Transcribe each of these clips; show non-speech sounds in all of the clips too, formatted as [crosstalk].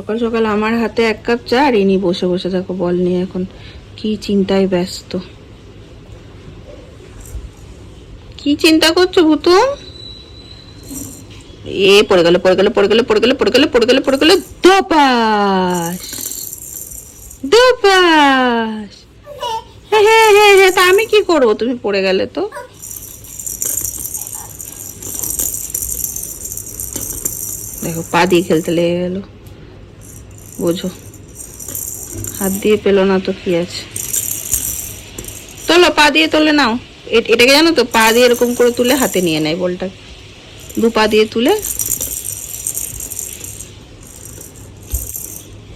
সকাল সকাল আমার হাতে এক কাপ চা আর ইনি বসে বসে দেখো বল নিয়ে এখন কি চিন্তায় ব্যস্ত। কি চিন্তা করছ ভুতুম এ, পড়ে গেল পড়ে গেল পড়ে গেল পড়ে গেল পড়ে গেল পড়ে গেল পড়ে গেল দপাস দপাস হ্যাঁ হ্যাঁ হ্যাঁ তা আমি কি করব? তুমি পড়ে গেলে তো। দেখো, পা দিয়ে খেলতে লেগে গেল। বোঝো। হাত দিয়ে পেল না তো কি আছে। তোলো পা দিয়ে তোলে নাও। এটাকে জানো তো পা দিয়ে এরকম করে তুলে হাতে নিয়ে নেয় বলটা দু পা দিয়ে তুলে।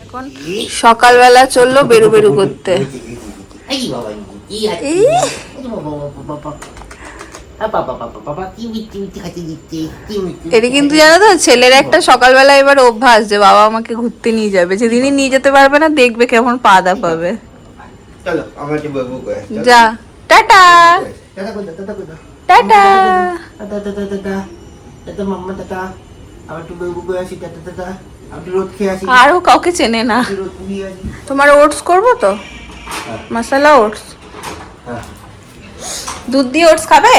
এখন সকালবেলা চলল বেরু বেরু করতে। এই এটা কিন্তু জানো তো ছেলের একটা সকালবেলা এবার অভ্যাস যে বাবা আমাকে ঘুরতে নিয়ে যাবে। যেদিনই নিয়ে যেতে পারবে না দেখবে কেমন পা দা পাবে। যা। টাটা। টাটা আরও কাউকে চেনে না। তোমার ওটস করব তো? মশলা ওটস। হ্যাঁ। দুধ দিয়ে ওটস খাবে?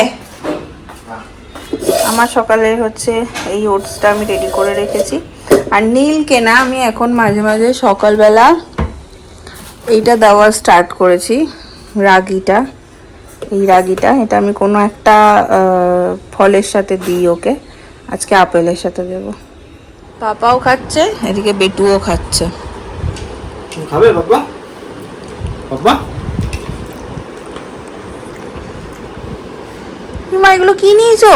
আমার সকালে হচ্ছে এই ওটসটা আমি রেডি করে রেখেছি। আর নীল কেনা আমি এখন মাঝে মাঝে সকালবেলা এইটা দেওয়া স্টার্ট করেছি রাগিটা। এই রাগিটা এটা আমি কোনো একটা ফলের সাথে দিই ওকে। আজকে আপেলের সাথে দেবো। পাপাও খাচ্ছে এদিকে বেটুও খাচ্ছে। খাবে বাবা বাবা মা এগুলো কি নিয়েছো?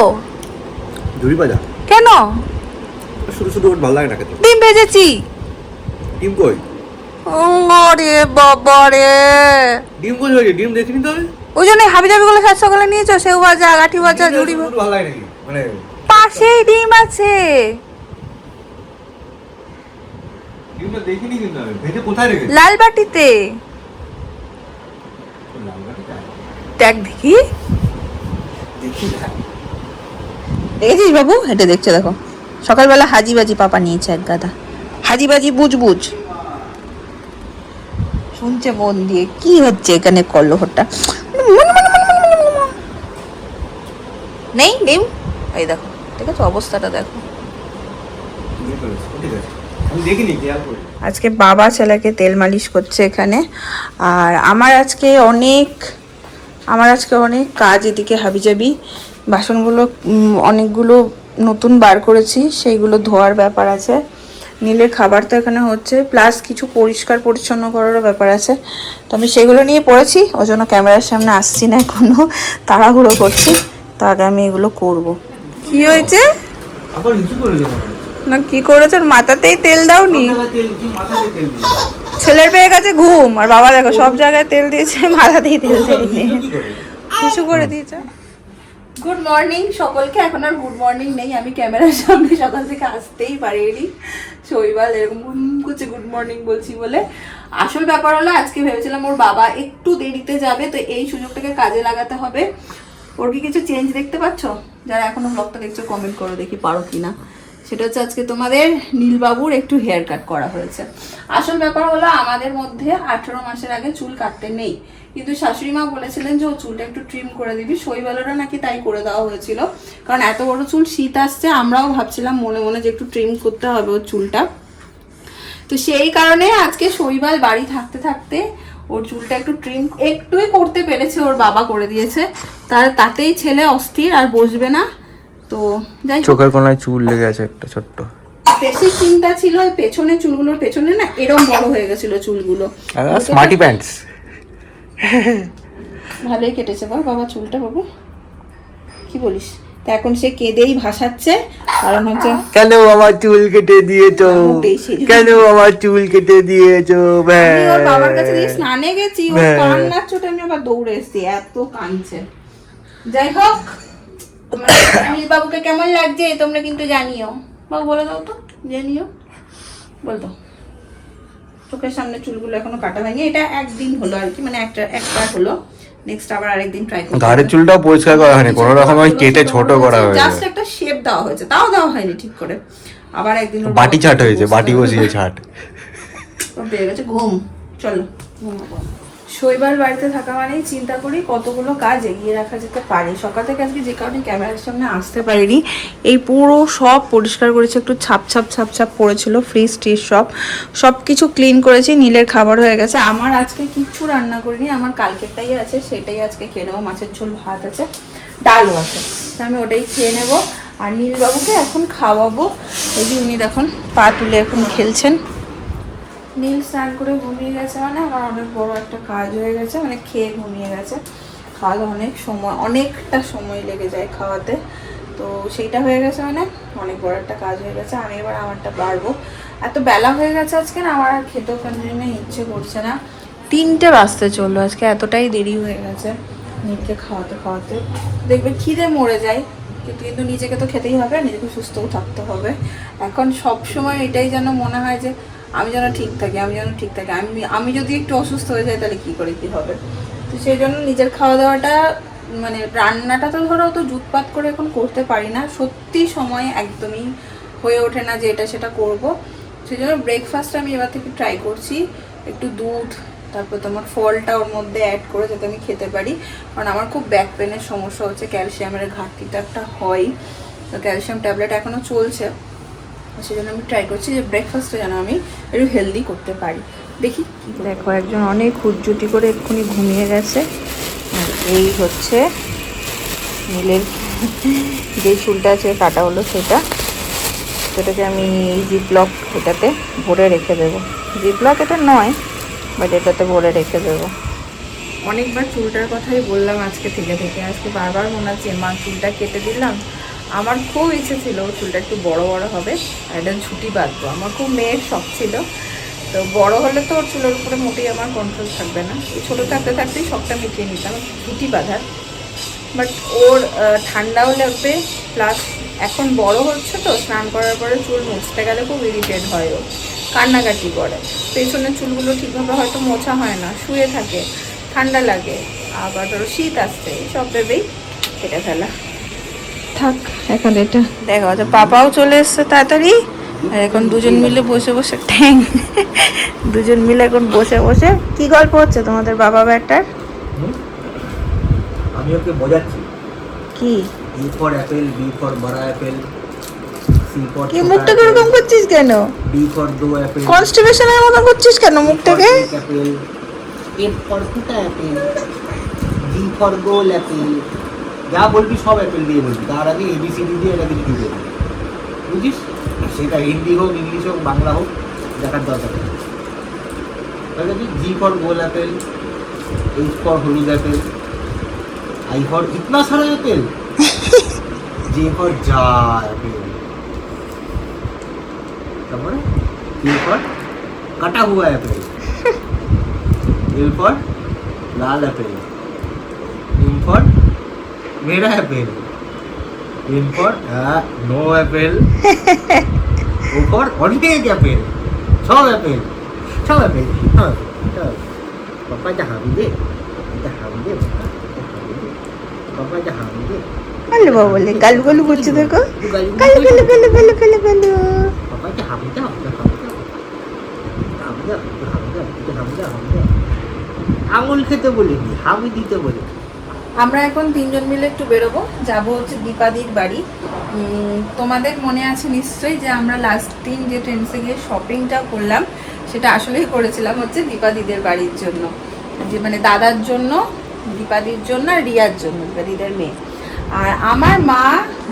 ঝুড়ি বাজা? কেন? শুধু শুধু ওর ভালো লাগে না খেতে। ডিম ভেজেছি। ডিম কই? আরে বাবা রে। ডিম কই হয়েছে? ডিম দেখিনি তো ওই জন্য হাবি জাবি গুলো সাত সকালে নিয়েছো সেও ভাজা গাঠি ভাজা ডিম ভালো লাগে নাকি? মানে পাশেই ডিম আছে। ডিমটা দেখিনি কিন্তু আমি। ভেজে কোথায় রেখেছি? লাল বাটিতে দেখ। দেখি দেখি। দেখেছিস বাবু? হেঁটে দেখছ, দেখো। সকালবেলা হাজি বাজি পাপা নিয়েছে এক গাদা। হাজি বাজি বুঝ। শুনছে মন দিয়ে, কি হচ্ছে এখানে কলহটা নেই ডিম এই দেখো, ঠিক আছে, অবস্থাটা দেখো। আজকে বাবা ছেলেকে তেল মালিশ করছে এখানে, আর আমার আজকে অনেক, আমার আজকে অনেক কাজ এদিকে হাবিজাবি। বাসনগুলো অনেকগুলো নতুন বার করেছি সেইগুলো ধোয়ার ব্যাপার আছে। নীলের খাবার তো এখানে হচ্ছে প্লাস কিছু পরিষ্কার পরিচ্ছন্ন করারও ব্যাপার আছে। তো আমি সেগুলো নিয়ে পড়েছি ওই জন্য ক্যামেরার সামনে আসছি না এখনও তাড়াহুড়ো করছি তো আগে আমি এগুলো করব। কি হয়েছে? না কি করেছে? মাথাতেই তেল দাওনি? তেল কি মাথায় তেল দিই। ছেলের পেয়ে গেছে ঘুম আর বাবা দেখো সব জায়গায় তেল দিয়েছে মাথাতেই তেল দেয়নি। কি কিছু করে দিয়েছে। গুড মর্নিং সকলকে। এখন আর গুড মর্নিং নেই। আমি ক্যামেরার সামনে সকাল থেকে আসতেই পারিনি। শৈবাল এরকম করছে গুড মর্নিং বলছি বলে। আসল ব্যাপার হলো, আজকে ভেবেছিলাম ওর বাবা একটু দেরিতে যাবে, তো এই সুযোগটাকে কাজে লাগাতে হবে। ওর কি কিছু চেঞ্জ দেখতে পাচ্ছ? যারা এখনও ব্লগটা দেখছ কমেন্ট করো দেখি পারো কিনা। সেটা হচ্ছে আজকে তোমাদের নীলবাবুর একটু হেয়ার কাট করা হয়েছে। আসল ব্যাপার হলো, আমাদের মধ্যে আঠেরো মাসের আগে চুল কাটতে নেই। কিন্তু শাশুড়ি মা বলেছিলেন যে ও চুলটা একটু ট্রিম করে দিবি। শৈবালেরও নাকি তাই করে দেওয়া হয়েছিল। কারণ এত বড় চুল শীত আসছে আমরাও ভাবছিলাম মনে মনে যে একটু ট্রিম করতে হবে ওর চুলটা। তো সেই কারণে আজকে শৈবাল বাড়ি থাকতে থাকতে ওর চুলটা একটু ট্রিম একটুই করতে পেরেছে ওর বাবা করে দিয়েছে। তার তাতেই ছেলে অস্থির আর বসবে না। তো যাই চোখের কোনায় চুল লেগে আছে একটা ছোট্ট। বেশি চিন্তা ছিল পেছনে চুলগুলোর পেছনে না এরম বড় হয়ে গেছিল চুলগুলো। স্মার্টি প্যান্টস ভালোই কেটেছে বল বাবা চুলটা বাবু। কি বলিস? তা এখন সে কেঁদেই ভাসাচ্ছে কারণ হচ্ছে কেন আমার চুল কেটে দিয়েছ? ওটাই কেন আমার চুল কেটে দিয়েছ? আমি ওর বাবার কাছে দিয়ে স্নানে গেছি হ্যাঁ। কান্নার চোটে আমি আবার দৌড়ে এসেছি এত কাঁদছে। যাই হোক অনিল বাবুকে কেমন লাগছে তোমরা কিন্তু জানিও। বাবু বলে দাও তো জানিও। বল তো। চোখের সামনে চুলগুলো এখনও কাটা হয়নি। এটা একদিন হলো আর কি মানে একটা একটা হলো। নেক্সট আবার আরেকদিন ট্রাই করব। ঘাড়ের চুলটাও পরিষ্কার করা হয়নি কোনো রকম ওই কেটে ছোট করা হয়েছে জাস্ট একটা শেপ দেওয়া হয়েছে তাও দেওয়া হয়নি ঠিক করে। আবার একদিন বাটি ছাট হয়েছে বাটি। বসিয়ে ছাট। বেড়ে গেছে ঘুম। চলো। ঘুমাবো শৈবার বাড়িতে থাকা মানেই চিন্তা করি কতগুলো কাজ এগিয়ে রাখা যেতে পারে। সকাল থেকে আজকে যে কারণে ক্যামেরার সামনে আসতে পারিনি, এই পুরো সব পরিষ্কার করেছে, একটু ছাপ ছাপ ছাপ ছাপ পড়েছিল ফ্রিজ টিজ সব সব কিছু ক্লিন করেছি, নীলের খাবার হয়ে গেছে। আমার আজকে কিচ্ছু রান্না করিনি, আমার কালকেরটাই আছে, সেটাই আজকে খেয়ে নেব, মাছের ঝোল, ভাত আছে ডালও আছে। আমি ওটাই খেয়ে নেব। আর নীলবাবুকে এখন খাওয়াবো। এই যে উনি দেখুন, পা তুলে এখন খেলছেন। নীল স্নান করে ঘুমিয়ে গেছে মানে আমার অনেক বড় একটা কাজ হয়ে গেছে মানে খেয়ে ঘুমিয়ে গেছে। খাওয়াতে অনেক সময়, অনেকটা সময় লেগে যায় খাওয়াতে। তো সেইটা হয়ে গেছে মানে অনেক বড় একটা কাজ হয়ে গেছে, আমি এবার আমারটা পারব এত বেলা হয়ে গেছে আজকে না, আমার আর খেতেও কেন ইচ্ছে করছে না। তিনটে বাজতে চলল আজকে, এতটাই দেরি হয়ে গেছে নীলকে খাওয়াতে খাওয়াতে। দেখবে খিদে মরে যায়, কিন্তু কিন্তু নিজেকে তো খেতেই হবে নিজেকে সুস্থও থাকতে হবে। এখন সব সময় এটাই যেন মনে হয় যে আমি যেন ঠিক থাকি, আমি যেন ঠিক থাকি। আমি আমি যদি একটু অসুস্থ হয়ে যাই, তাহলে কি করে কি হবে? তো সেই জন্য নিজের খাওয়া দাওয়াটা মানে রান্নাটা তো ধরো তো জুতপাত করে এখন করতে পারি না। সত্যি সময় একদমই হয়ে ওঠে না যে এটা সেটা করব। সেই জন্য ব্রেকফাস্ট আমি এবার থেকে ট্রাই করছি। একটু দুধ, তারপর তোমার ফলটা ওর মধ্যে অ্যাড করে যাতে আমি খেতে পারি। কারণ আমার খুব ব্যাক পেনের সমস্যা হচ্ছে ক্যালসিয়ামের ঘাটতিটা একটা হয়। তো ক্যালসিয়াম ট্যাবলেট এখনও চলছে। সেই জন্য আমি ট্রাই করছি যে ব্রেকফাস্টটা যেন আমি একটু হেলদি করতে পারি। দেখি দেখো একজন অনেক হুজ্জুটি করে এক্ষুনি ঘুমিয়ে গেছে। আর এই হচ্ছে নীলের যে চুলটা আছে কাটা হলো সেটা। সেটাকে আমি এই জিপলক এটাতে ভরে রেখে দেবো। জিপলক এটা নয় বাট এটাতে ভরে রেখে দেবো। অনেকবার চুলটার কথাই বললাম আজকে থেকে থেকে। আজকে বারবার মনে হচ্ছে মা চুলটা কেটে দিলাম। আমার খুব ইচ্ছে ছিল চুলটা একটু বড় বড় হবে, আর এটা ছুটি বাঁধবো আমার খুব মেয়ের শখ ছিল। তো বড় হলে তো ওর চুলের উপরে মোটেই আমার কন্ট্রোল থাকবে না। ছোটো থাকতে থাকতেই শখটা মিটিয়ে নিতাম, ছুটি বাঁধার। বাট ওর ঠান্ডাও লাগবে প্লাস এখন বড় হচ্ছে তো, স্নান করার পরে চুল মুছতে গেলে খুব ইরিটেট হয় ও। কান্নাকাটি করে। পেছনের চুলগুলো ঠিকভাবে হয়তো মোছা হয় না, শুয়ে থাকে, ঠান্ডা লাগে। আবার ধরো শীত আসছে সব ভেবেই কেটে ফেলা। থাক এখন এটা। দেখো যে পাপাও চলে এসছে তাড়াতাড়ি। আর এখন দুজন মিলে বসে বসে ঠ্যাং। দুজন মিলে এখন বসে বসে। কি গল্প হচ্ছে তোমাদের বাবা ব্যাটার? আমি ওকে বোঝাচ্ছি। কি? E for apple B for বড় অ্যাপেল কি মুখটা কীরকম করছিস কেন? ডি ফর দো অ্যাপেল কনস্টিপেশনের মতো করছিস কেন মুখটাকে? অ্যাপেল এফ ফর ফুটা অ্যাপেল জি ফর গোল অ্যাপেল যা বলবি সব অ্যাপেল দিয়ে বলবি তার আগে এবিসিডি দিয়ে এটা কিছু দিয়ে বলবি বুঝিস সেটা হিন্দি হোক ইংলিশ হোক বাংলা হোক দেখার দরকার নেই তাহলে কি জি ফর গোল অ্যাপেল এইচ ফর হলুদ অ্যাপেল आई फॉर इतना सारा एप्पल जे फॉर जा एप्पल তারপরে এ ফর কাটা হুয়া অ্যাপেল এল ফর লাল apple M for Mera apple N for no apple O for অনেক অ্যাপেল সব অ্যাপেল সব অ্যাপেল হ্যাঁ পাপা এটা হাবি দে এটা হাবি দে বাবা, এটা হাবি দে পাপা এটা হাবি দে আলু বাবা বলে গালু গালু করছে দেখো গালি গালু গালু গালু গালু গালু পাপা এটা হাবি দে হাবি দে হাবি দে হাবি দে একটু হাবি দে একটু হাবি দে হাবি দে আঙুল খেতে বলিনি হাবি দিতে বলি আমরা এখন তিনজন মিলে একটু বেরোবো। যাব হচ্ছে দীপাদির বাড়ি। তোমাদের মনে আছে নিশ্চয়ই যে আমরা লাস্ট দিন যে ট্রেন্সে গিয়ে শপিংটা করলাম, সেটা আসলেই করেছিলাম হচ্ছে দীপাদিদের বাড়ির জন্য। যে মানে দাদার জন্য, দীপাদির জন্য আর রিয়ার জন্য, দীপাদিদের মেয়ে। আর আমার মা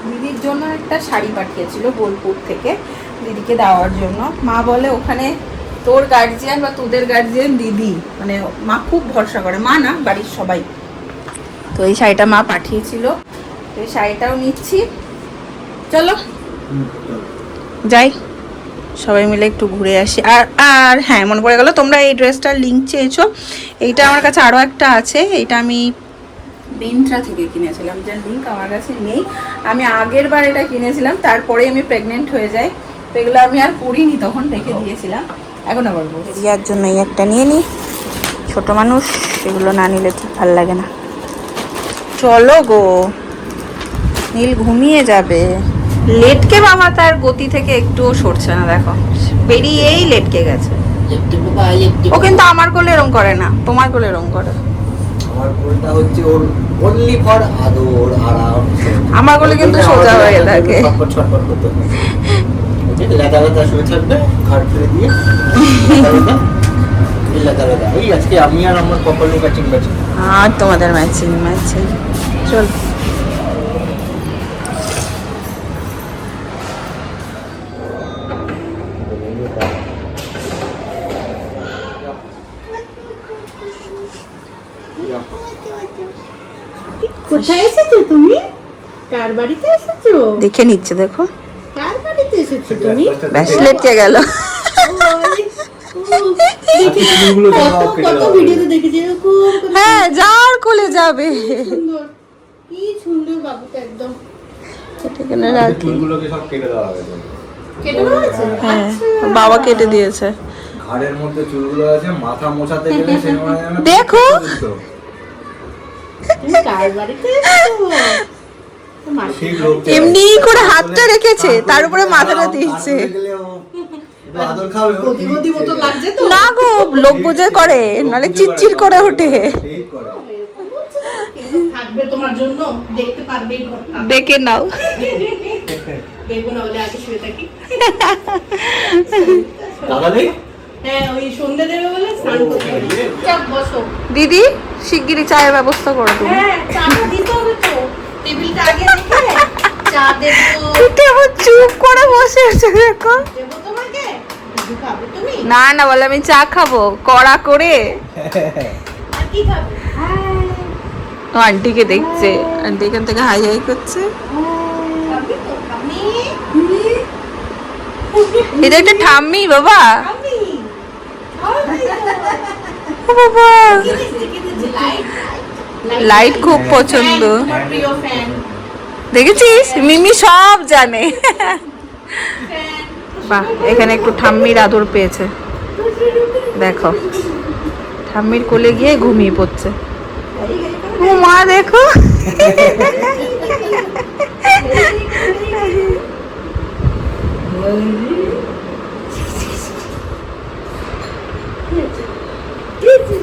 দিদির জন্য একটা শাড়ি পাঠিয়েছিল বোলপুর থেকে দিদিকে দেওয়ার জন্য। মা বলে, ওখানে তোর গার্জিয়ান বা তোদের গার্জিয়ান দিদি। মানে মা খুব ভরসা করে। মা না, বাড়ির সবাই। তো এই শাড়িটা মা পাঠিয়েছিল। তো এই শাড়িটাও নিচ্ছি। চলো। যাই, সবাই মিলে একটু ঘুরে আসি। আর আর হ্যাঁ মনে পড়ে গেল, তোমরা এই ড্রেসটার লিঙ্ক চেয়েছো। এইটা আমার কাছে আরও একটা আছে, এইটা আমি মিন্ত্রা থেকে কিনেছিলাম। যার লিঙ্ক আমার কাছে নেই। আমি আগের বার এটা কিনেছিলাম তারপরে আমি প্রেগনেন্ট হয়ে যাই। তো এগুলো আমি আর পরিনি, তখন রেখে দিয়েছিলাম। এখন আবার। রিয়ার জন্য এই একটা নিয়ে নিই ছোটো মানুষ, এগুলো না নিলে ঠিক ভালো লাগে না। চলো গো। নীল ঘুমিয়ে যাবে। লেটকে বাবা তার গতি থেকে একটুও সরছে না দেখো। বেরিয়েই লেটকে গেছে। ও কিন্তু আমার কোলে এরম করে না তোমার কোলে এরম করে। আমার কোলটা হচ্ছে ওর অনলি ফর আদর আরাম। আমার কোলে কিন্তু সোজা হয়ে থাকে। ছটপট ছটপট করতে থাকে। ওই যে লাদা লাদা শুয়ে থাকবে ঘর ফিরে দিয়ে। লাদা লাদা, এই আজকে আমি আর আমার কপাল ম্যাচিং ম্যাচিং আর তোমাদের ম্যাচিং ম্যাচিং চল। কোথায় এসেছ তুমি? কার বাড়িতে এসেছ? দেখে নিচ্ছে দেখো। কার বাড়িতে এসেছ তুমি? গেল কত কত ভিডিওতে দেখেছি এরকম করে হ্যাঁ যার কোলে যাবে। কি সুন্দর বাবুটা একদম। রয়েছে হ্যাঁ বাবা কেটে দিয়েছে। ঘাড়ের মধ্যে চুলগুলো আছে মাথা মোছাতে গেলে সে যেন দেখো। এমনি করে হাতটা রেখেছে তার উপরে মাথাটা দিয়েছে। না গো লোক বুঝে করে নালে করে ওঠে। ঠিক করে। থাকবে তোমার জন্য দেখতে পারবে এই ঘরটা। দেখে নাও। দাদা? হ্যাঁ দিদি শিগগিরই চায়ের ব্যবস্থা করে হ্যাঁ চাটা দিতে হবে তো। টেবিলটা আগে রেখে [laughs] চা দেবো এটা আমার চুপ করে বসে আছে দেখো দেবো তোমাকে কিছু খাবে তুমি না না বলে আমি চা খাব কড়া করে। ও আন্টিকে দেখছে। আন্টি এখান থেকে হাই হাই করছে। এটা একটা ঠাম্মি বাবা। লাইট খুব পছন্দ। দেখেছিস? মিমি সব জানে। বাহ, এখানে একটু ঠাম্মির আদর পেয়েছে। দেখো, ঠাম্মির কোলে গিয়ে ঘুমিয়ে পড়ছে। মা, দেখো।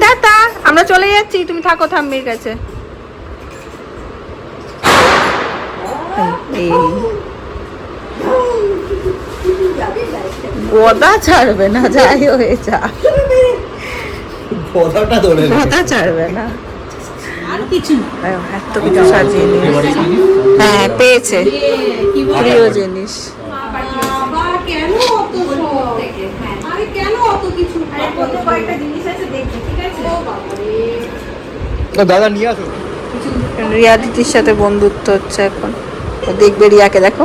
টাটা, আমরা চলে যাচ্ছি, তুমি থাকো থাম্মির কাছে। এই গদা ছাড়বে না যাই হয়ে যা। কথাটা ধরে গদা ছাড়বে না। আর কিছু এত কিছু সাজিয়ে নিয়ে এবারে এসেছে। জিনিস, হ্যাঁ পেয়েছে। প্রিয় জিনিস। বাবা কেন অত শখ আরে কেন অত কিছু? কয়েকটা জিনিস আছে দেখি ঠিক আছে? ও বাবা দাদা নিয়ে আসো। রিয়া দিদির সাথে বন্ধুত্ব হচ্ছে এখন। দেখবে রিয়াকে দেখো।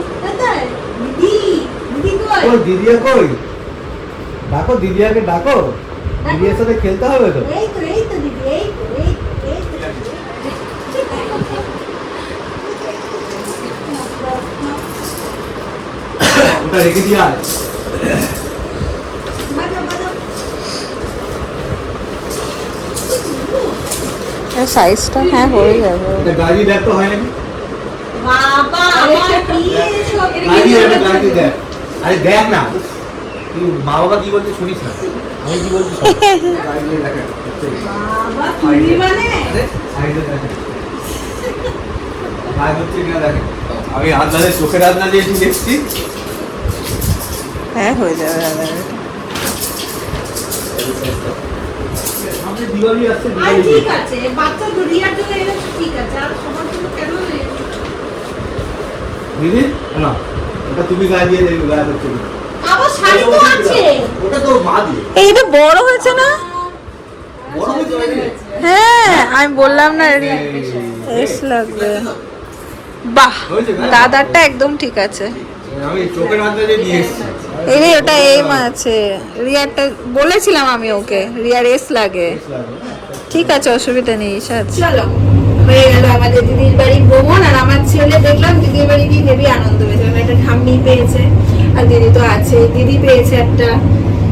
কই ও দিদিয়া কই? ডাকো দিদিয়াকে ডাকো? দিদিয়ার সাথে খেলতে হবে তো। এই তো এই তো দিদি এই তো এই তো, এই তো ওটা রেখে দিয়ে আয়। বাজা বাজা সাইজটা হ্যাঁ হয়ে যাবে। এটা গাড়ি দেখ তো হয় নাকি বাবা আমার কি এসব? গাড়ি একটা গাড়ি দেখ। আরে দেখ না তুই মা বাবা কি বলছে শুনিস না? আমি কি বলছি দিয়ে মানে? আমি আন্দাজে চোখের আন্দাজে দেখছি হ্যাঁ হয়ে যাবে দাদা দিওয়ালি আসছে ঠিক আছে বাচ্চা দুরিয়ার জন্য এটা ঠিক আছে আর সবার জন্য কেন দিদি? না। তুমি গায়ে দিয়ে গায়ে হচ্ছে আবার শাড়ি তো আছে। ওটা তো মা দিয়ে। এইটা বড় হয়েছে না? বড় হয়েছে হ্যাঁ আমি বললাম না এস লাগবে। বাহ দাদারটা একদম ঠিক আছে। আমি চোখের আন্দাজে নিয়ে এসেছি। এই রে, ওটা এম আছে। রিয়ারটা বলেছিলাম আমি ওকে রিয়ার এস লাগে। ঠিক আছে অসুবিধা নেই চলো হয়ে গেল আমাদের দিদির বাড়ি ভ্রমণ আর আমার ছেলে দেখলাম দিদির বাড়ি পেয়েছে দিদি পেয়েছে একটা।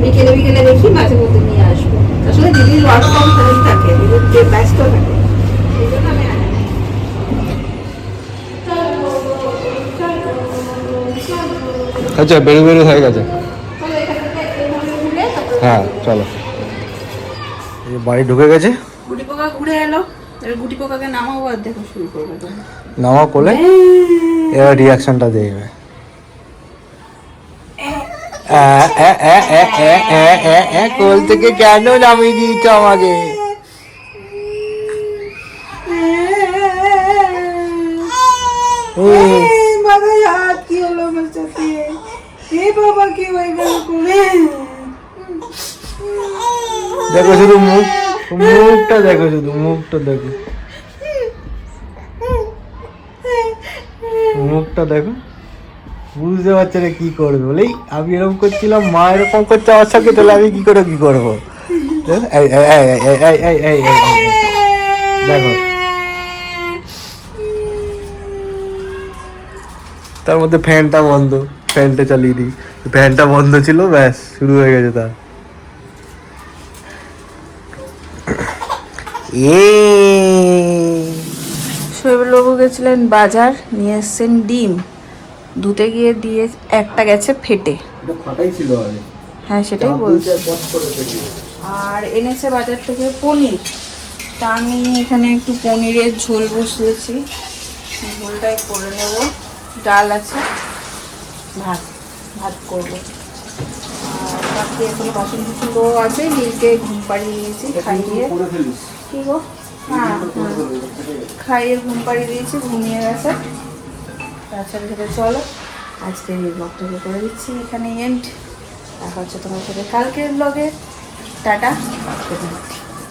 বিকেলে বিকেলে দেখি মাঝে মধ্যে নিয়ে আসব। আসলে দিদির ওয়ার্ক ফ্রম হোম থাকে দিদির ব্যস্ত থাকে। আচ্ছা বেরু বেরু হয়ে গেছে। হ্যাঁ চলো। বাড়ি ঢুকে গেছে। গুটি পোকা ঘুরে এলো। গুটি পোকাকে নামাও আর দেখো শুরু করবে। নামাও করলে হ্যাঁ। এবার রিয়াকশনটা দিয়ে কোল থেকে কেন নামিয়ে দিয়েছ আমাকে? হুম। মাথায় হাত কি হলো আমার সাথে? এ বাবা কি হয়ে গেল করে? দেখো শুধু মুখ মুখটা দেখো শুধু মুখটা দেখো। মুখটা দেখো। বুঝতে পারছে না কি করবে বলেই আমি এরকম করছিলাম মা এরকম করছে আমার সঙ্গে তাহলে আমি কি করে কি করব দেখো তার মধ্যে ফ্যানটা বন্ধ ফ্যানটা চালিয়ে দিই ফ্যানটা বন্ধ ছিল ব্যাস শুরু হয়ে গেছে তার শৈববাবু গেছিলেন বাজার নিয়ে এসছেন ডিম ধুতে গিয়ে দিয়ে একটা গেছে ফেটে। হ্যাঁ সেটাই বলছি। আর এনেছে বাজার থেকে পনির। তা আমি এখানে একটু পনিরের ঝোল বসিয়েছি। ঝোলটাই করে নেব। ডাল আছে ভাত ভাত করব। আর বাকি এখন বাসন কুচুলো আছে নীলকে ঘুম পাড়িয়ে দিয়েছি খাইয়ে। কি গো? হ্যাঁ হ্যাঁ। খাইয়ে ঘুম পাড়িয়ে দিয়েছি ঘুমিয়ে গেছে। তার সাথে সাথে চলো। আজকে এই ব্লগটাকে করে দিচ্ছি এখানে এন্ড দেখা হচ্ছে তোমার সাথে কালকের ব্লগে টাটা।